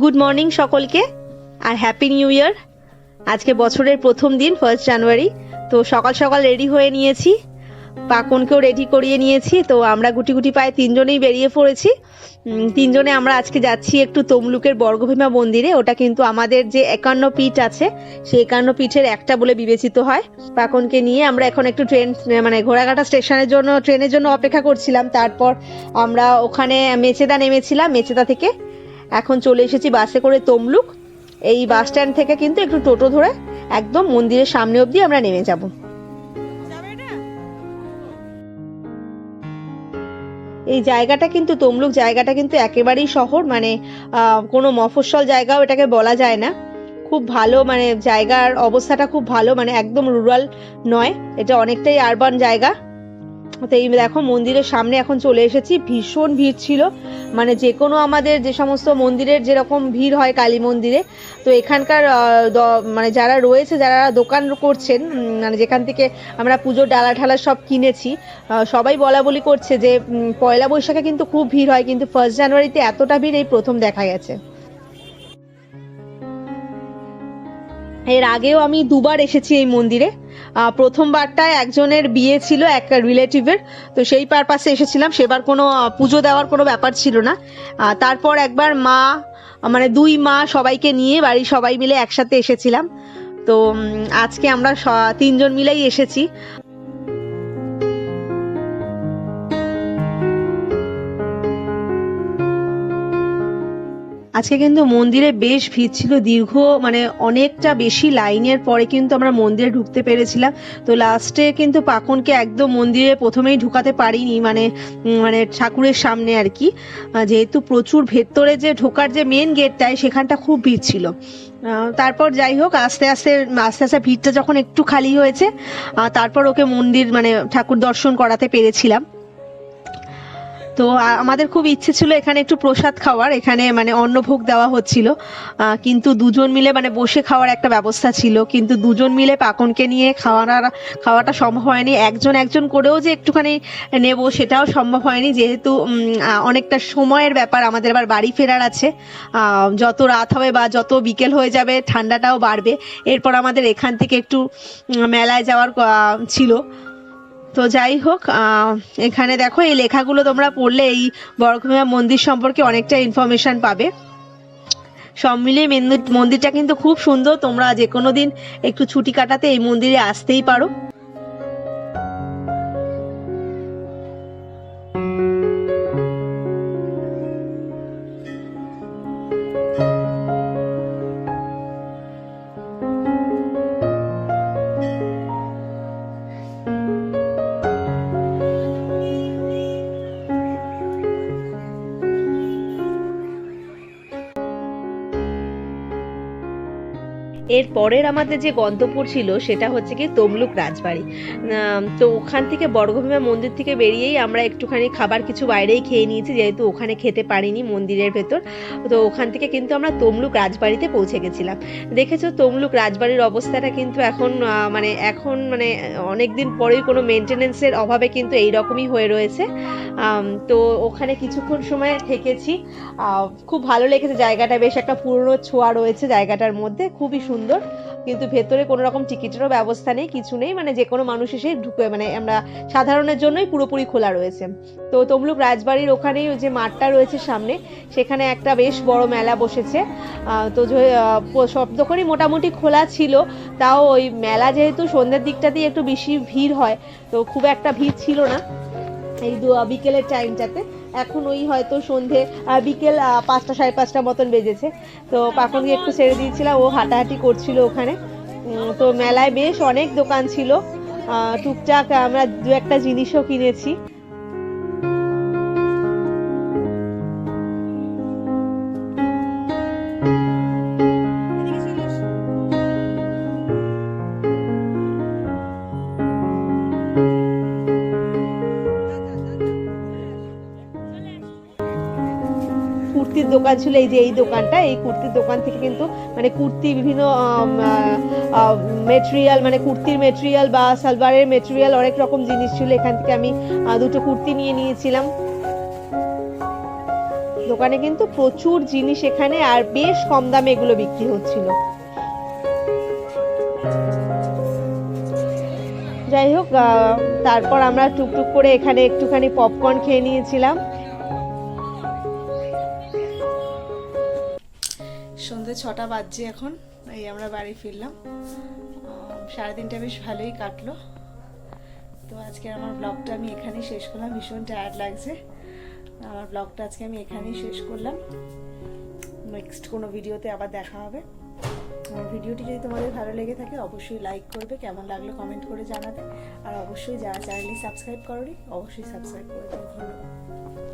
Good morning সকলকে, আর happy new year আজকে বছরের প্রথম দিন ফার্স্ট জানুয়ারি তো সকাল সকাল রেডি হয়ে নিয়েছি। পাকনকেও রেডি করিয়ে নিয়েছি। তো আমরা গুটি গুটি পায়ে তিনজনেই বেরিয়ে পড়েছি। তিনজনে আমরা আজকে যাচ্ছি একটু তমলুকের বর্গভীমা মন্দিরে। ওটা কিন্তু আমাদের যে একান্ন পিঠ আছে, সেই একান্ন পিঠের একটা বলে বিবেচিত হয়। পাকনকে নিয়ে আমরা এখন একটু ট্রেন মানে ঘোড়াঘাটা স্টেশনের জন্য ট্রেনের জন্য অপেক্ষা করছিলাম। তারপর আমরা ওখানে মেচেদা নেমেছিলাম, মেচেদা থেকে। এখন চলে এসেছি বাসে করে তমলুক। এই বাস স্ট্যান্ড থেকে কিন্তু একটু টোটো ধরে একদম মন্দিরের সামনে অবধি আমরা নেমে যাব। এই জায়গাটা কিন্তু, তমলুক জায়গাটা কিন্তু একেবারেই শহর মানে কোনো মফস্বল জায়গাও এটাকে বলা যায় না। খুব ভালো মানে জায়গার অবস্থাটা খুব ভালো মানে একদম রুরাল নয়। এটা অনেকটাই আরবান জায়গা। তো এই দেখো মন্দিরের সামনে এখন চলে এসেছি। ভীষণ ভিড় ছিল। মানে যে কোনো আমাদের যে সমস্ত মন্দিরের যেরকম ভিড় হয় কালী মন্দিরে, তো এখানকার মানে যারা রয়েছে, যারা দোকান করছেন মানে যেখান থেকে আমরা পুজোর ডালা ঠালা সব কিনেছি সবাই বলা বলি করছে যে পয়লা বৈশাখে কিন্তু খুব ভিড় হয়, কিন্তু ফার্স্ট জানুয়ারিতে এতটা ভিড় এই প্রথম দেখা গেছে। এর আগেও আমি দুবার এসেছি এই মন্দিরে। প্রথমবারটায় একজনের বিয়ে ছিল এক রিলেটিভের, তো সেই পারপাসে এসেছিলাম। সেবার কোনো পুজো দেওয়ার কোনো ব্যাপার ছিল না। তারপর একবার মা মানে দুই মা সবাইকে নিয়ে বাড়ির সবাই মিলে একসাথে এসেছিলাম। তো আজকে আমরা তিনজন মিলেই এসেছি। আজকে কিন্তু মন্দিরে বেশ ভিড় ছিল, দীর্ঘ মানে অনেকটা বেশি লাইনের পরে কিন্তু আমরা মন্দিরে ঢুকতে পেরেছিলাম। তো লাস্টে কিন্তু পাকনকে একদম মন্দিরে প্রথমেই ঢুকাতে পারিনি মানে মানে ঠাকুরের সামনে আর কি। যেহেতু প্রচুর ভেতরে যে ঢোকার যে মেন গেটটায় সেখানটা খুব ভিড় ছিল। তারপর যাই হোক, আস্তে আস্তে আস্তে আস্তে ভিড়টা যখন একটু খালি হয়েছে তারপর ওকে মন্দির মানে ঠাকুর দর্শন করাতে পেরেছিলাম। তো আমাদের খুব ইচ্ছে ছিল এখানে একটু প্রসাদ খাওয়ার, এখানে মানে অন্নভোগ দেওয়া হচ্ছিল। কিন্তু দুজন মিলে মানে বসে খাওয়ার একটা ব্যবস্থা ছিল। কিন্তু দুজন মিলে পাকনকে নিয়ে খাওয়ার খাওয়াটা সম্ভব হয়নি। একজন একজন করেও যে একটুখানি নেব সেটাও সম্ভব হয়নি। যেহেতু অনেকটা সময়ের ব্যাপার আমাদের আবার বাড়ি ফেরার আছে। যত রাত হবে বা যত বিকেল হয়ে যাবে, ঠান্ডাটাও বাড়বে। এরপর আমাদের এখান থেকে একটু মেলায় যাওয়ার ছিল। তো যাই হোক এখানে দেখো এই লেখাগুলো তোমরা পড়লে এই বরগুনা মন্দির সম্পর্কে অনেকটা ইনফরমেশন পাবে। সব মিলিয়ে মেন্দির- মন্দিরটা কিন্তু খুব সুন্দর, তোমরা যে কোনো দিন একটু ছুটি কাটাতে এই মন্দিরে আসতেই পারো। এর পরের আমাদের যে গন্তব্য ছিল, সেটা হচ্ছে কি তমলুক রাজবাড়ি। তো ওখান থেকে বর্গভীমা মন্দির থেকে বেরিয়েই আমরা একটুখানি খাবার কিছু বাইরেই খেয়ে নিয়েছি, যেহেতু ওখানে খেতে পারিনি মন্দিরের ভেতর। তো ওখান থেকে কিন্তু আমরা তমলুক রাজবাড়িতে পৌঁছে গেছিলাম। দেখেছ, তমলুক রাজবাড়ির অবস্থাটা কিন্তু এখন মানে এখন মানে অনেক দিন পরেই কোনো মেনটেনেন্সের অভাবে কিন্তু এই রকমই হয়ে রয়েছে। তো ওখানে কিছুক্ষণ সময় থেকেছি। খুব ভালো লেগেছে জায়গাটা, বেশ একটা পুরনো ছোঁয়া রয়েছে জায়গাটার মধ্যে, খুবই সুন্দর কিন্তু ভেতরে কোনো রকম টিকিটেরও ব্যবস্থা নেই, কিছু নেই মানে যে কোনো মানুষ এসে ঢুকে মানে আমরা সাধারণের জন্যই পুরোপুরি খোলা রয়েছে। তো তমলুক রাজবাড়ির ওখানেই ওই যে মাঠটা রয়েছে সামনে, সেখানে একটা বেশ বড় মেলা বসেছে। তো সব দোকানই মোটামুটি খোলা ছিল, তাও ওই মেলা যেহেতু সন্ধ্যের দিকটাতেই একটু বেশি ভিড় হয়, তো খুব একটা ভিড় ছিল না। এই দু বিকেলের টাইমটাতে এখন ওই হয়তো সন্ধে বিকেল পাঁচটা, সাড়ে পাঁচটা মতন বেজেছে। তো পাখনকে একটু ছেড়ে দিয়েছিলাম, ও হাঁটাহাঁটি করছিল ওখানে। তো মেলায় বেশ অনেক দোকান ছিল। টুকটাক আমরা দু একটা জিনিসও কিনেছি। দোকান ছিল, এই যে এই দোকানটা, এই কুর্তির দোকান থেকে কিন্তু মানে কুর্তি, বিভিন্ন মেটেরিয়াল মানে কুর্তির মেটেরিয়াল বা সালভারের মেটেরিয়াল অনেক রকম জিনিস ছিল। এখান থেকে আমি দুটো কুর্তি নিয়ে নিয়েছিলাম। দোকানে কিন্তু প্রচুর জিনিস এখানে, আর বেশ কম দামে এগুলো বিক্রি হচ্ছিল। যাই হোক তারপর আমরা টুকটুক করে এখানে একটুখানি পপকর্ন খেয়ে নিয়েছিলাম। সন্ধ্যে ছটা বাজছে এখন এই আমরা বাড়ি ফিরলাম। সারাদিনটা বেশ ভালোই কাটলো। তো আজকে আমার ব্লগটা আমি এখানেই শেষ করলাম, ভীষণ টায়ার্ড লাগছে। আমার ব্লগটা আজকে আমি এখানেই শেষ করলাম। নেক্সট কোনো ভিডিওতে আবার দেখা হবে। আমার ভিডিওটি যদি তোমাদের ভালো লেগে থাকে, অবশ্যই লাইক করবে, কেমন লাগল কমেন্ট করে জানাবে। আর অবশ্যই যারা চ্যানেলটি সাবস্ক্রাইব করনি, অবশ্যই সাবস্ক্রাইব করে দেবে। ধন্যবাদ।